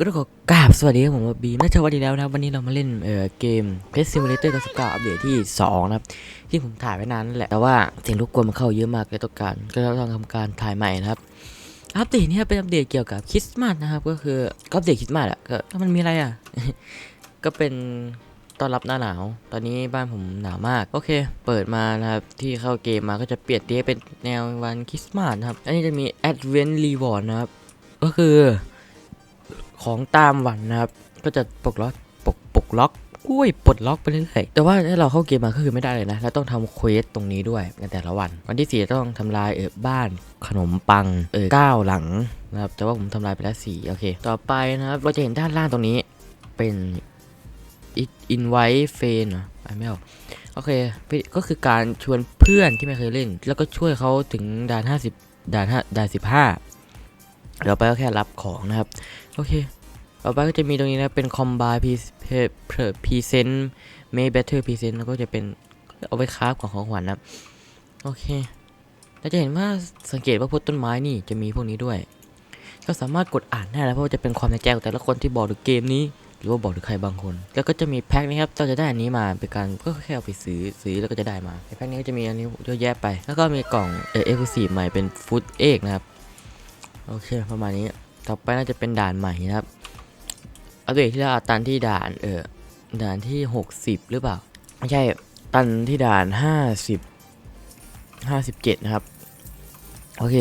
ก็ต้องขอกราบสวัสดีครับผมบีมน่าจะวันดีแล้วนะวันนี้เรามาเล่นเอ่อเกม Pet Simulator 99อัปเดตที่ 2 นะครับ ที่ผมถ่ายไว้นานนั่นแหละ แต่ว่าเสียงรบกวนมันเข้าเยอะมากเลยต้องการ ก็ต้องทำการถ่ายใหม่นะครับ อัปเดตเนี้เป็นอัปเดตเกี่ยวกับคริสต์มาสนะครับ ก็คือก็อัปเดตคริสต์มาสอะก็ก็มันมีอะไรอะก็เป็นต้อนรับหน้าหนาว ตอนนี้บ้านผมหนาวมาก โอเค เปิดมานะครับ ที่เข้าเกมมาก็จะเปลี่ยนเตียเป็นแนววันคริสต์มาสนะครับ อันนี้จะมี Advent Reward นะครับ ก็คือ ของตามวันนะครับ ก็จะปลดล็อกปลดปลดล็อกอุ้ยปลดล็อกไปเรื่อยๆแต่ว่าถ้าเราเข้าเกมมาก็คือไม่ได้เลยนะ แล้วต้องทำเควสตรงนี้ด้วยในแต่ละวัน วันที่สี่ต้องทำลายเออบ้านขนมปังเออเก้าหลังนะครับแต่ว่าผมทำลายไปแล้วสี่โอเค ต่อไปนะครับเราจะเห็นด้านล่างตรงนี้เป็นอินไวเฟนอ่านไม่ออกโอเคก็คือการชวนเพื่อนที่ไม่เคยเล่น แล้วก็ช่วยเขาถึงด่าน50ด่าน5ด่าน15 เราไปก็แค่รับของนะครับ โอเคต่อไปก็จะมีตรงนี้นะเป็น combine present make better present แล้วก็จะเป็นเอาไว้คราฟของของขวัญนะโอเคเราจะเห็นว่าสังเกตว่าพวกต้นไม้นี่จะมีพวกนี้ด้วย ก็สามารถกดอ่านได้แล้วเพราะว่าจะเป็นความในใจของแต่ละคนที่บอกถึงเกมนี้ หรือว่าบอกถึงใครบางคน แล้วก็จะมีแพ็คนี้ครับเราจะได้อันนี้มาเป็นการก็แค่เอาไปซื้อซื้อแล้วก็จะได้มาในแพ็คนี้ก็จะมีอันนี้เยอะแยะไป แล้วก็มีกล่องเอเอ็กซ์ซีใหม่เป็นฟู้ดเอกนะครับ โอเคประมาณนี้ ต่อไปน่าจะเป็นด่านใหม่นะครับอัปเดตที่เราตันที่ด่านเออด่านที่ 60 หรือเปล่า ไม่ใช่ตันที่ด่าน 50 57 นะครับ โอเค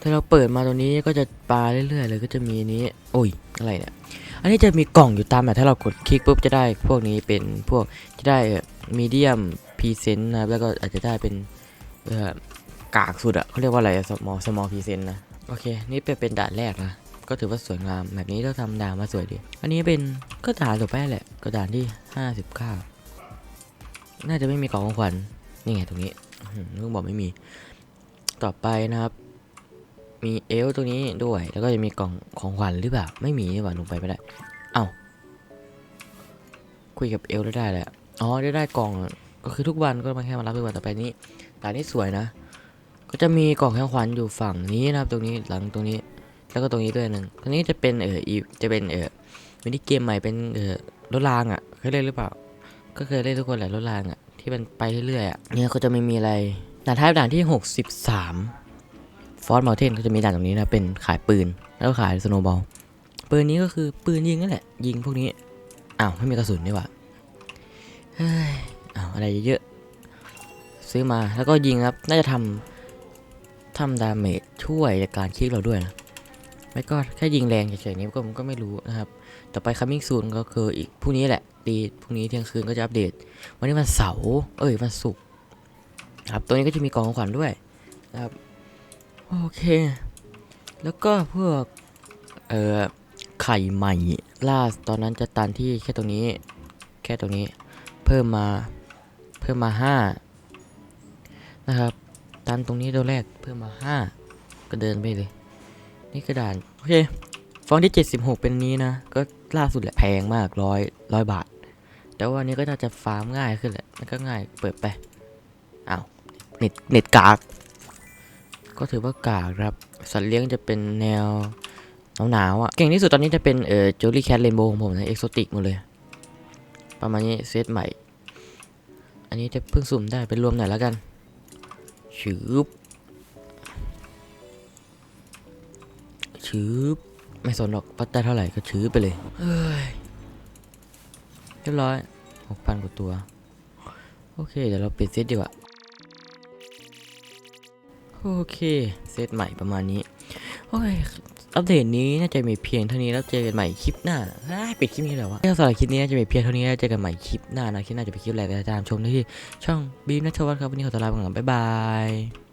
ถ้าเราเปิดมาตรงนี้ก็จะปลาเรื่อยๆเลยก็จะมีนี้โอ้ยอะไรเนี่ย อันนี้จะมีกล่องอยู่ตามแบบถ้าเรากดคลิกปุ๊บจะได้พวกนี้เป็นพวกจะได้มีเดียมพรีเซนต์นะครับแล้วก็อาจจะได้เป็นเออกากสุดอะเขาเรียกว่าอะไรสมอสมอพรีเซนต์นะ โอเค นี่เป็นเป็นด่านแรกนะ ก็ถือว่าสวยงาม แบบนี้เราทำด่านมาสวยดี อันนี้เป็นก็ด่านต่อไปแหละ ก็ด่านที่59น่าจะไม่มีกล่องของขวัญ นี่ไงตรงนี้ลุงบอกไม่มี ต่อไปนะครับ มีเอลตรงนี้ด้วย แล้วก็จะมีกล่องของขวัญหรือเปล่า ไม่มีนี่หว่าลงไปไม่ได้ เอ้า คุยกับเอลได้ได้เละ อ๋อได้ได้กล่อง ก็คือทุกวันก็มาแค่มารับทุกวันต่อไปนี้ด่านนี้สวยนะ ก็จะมีกล่องของขวัญอยู่ฝั่งนี้นะครับ ตรงนี้หลังตรงนี้ แล้วก็ตรงนี้ด้วยหนึ่งตรงนี้จะเป็นเอออีจะเป็นเออมินิเกมใหม่เป็นเออรถรางอะเคยเล่นหรือเปล่า ก็เคยเล่นทุกคนแหละรถรางอะที่มันไปเรื่อยๆอะเนี่ยก็จะไม่มีอะไรด่านท้ายด่านที่ 63ฟอร์ดมอลเทนก็จะมีด่านตรงนี้นะเป็นขายปืนแล้วก็ขายสโนว์บอลปืนนี้ก็คือปืนยิงนั่นแหละ ยิงพวกนี้อ้าวไม่มีกระสุนนี่หว่าเฮ้ยอ้าวอะไรเยอะซื้อมาแล้วก็ยิงครับน่าจะทำ ทำดาเมจช่วยในการคลิกเราด้วยนะไม่ก็แค่ยิงแรงเฉยๆนี้ก็ผมก็ไม่รู้นะครับ ต่อไป coming soon ก็คืออีกพรุ่งนี้แหละ ตีพรุ่งนี้เที่ยงคืนก็จะอัปเดต วันนี้วันเสาร์เอ้ยวันศุกร์ครับตัวนี้ก็จะมีกองของขวัญด้วยนะครับโอเค แล้วก็พวกเอ่อไข่ใหม่ล่าตอนนั้นจะตันที่แค่ตรงนี้ แค่ตรงนี้ เพิ่มมาเพิ่มมาห้านะครับ ตันตรงนี้ตัวแรกเพิ่มมา 5 ก็เดินไปเลย นี่กระดานโอเค ฟองที่ 76 เป็นนี้นะ ก็ล่าสุดแหละแพงมากร้อยร้อยบาท แต่ว่านี้ก็น่าจะฟาร์มง่ายขึ้นแหละ มันก็ง่ายเปิดไปอ้าวเน็ตเน็ตกาก ก็ถือว่ากากครับ สัตว์เลี้ยงจะเป็นแนวหนาวๆอะ เก่งที่สุดตอนนี้จะเป็นเอ่อจูลี่แคทเรนโบว์ของผมนะเอกโซติกหมดเลย ประมาณนี้เซตใหม่ อันนี้จะเพิ่งสุ่มได้เป็นรวมหน่อยแล้วกัน ชืบชืบไม่สนหรอกวัดได้เท่าไหร่ก็ชืบไปเลยเฮ้ยเรียบร้อยหกพันกว่าตัว โอเค เดี๋ยวเราเปลี่ยนเซตดีกว่า โอเค เซตใหม่ประมาณนี้ โอ้ย อัปเดตนี้น่าจะมีเพียงเท่านี้แล้วเจอกันใหม่คลิปหน้าปิดคลิปนี้แล้ววะสำหรับคลิปนี้น่าจะมีเพียงเท่านี้แล้วเจอกันใหม่คลิปหน้านะคลิปหน้าจะเป็นคลิปอะไรก็ตามชมได้ที่ช่องบีมนัทวัฒน์ครับวันนี้ขอตัวลาไปก่อนบ๊ายบาย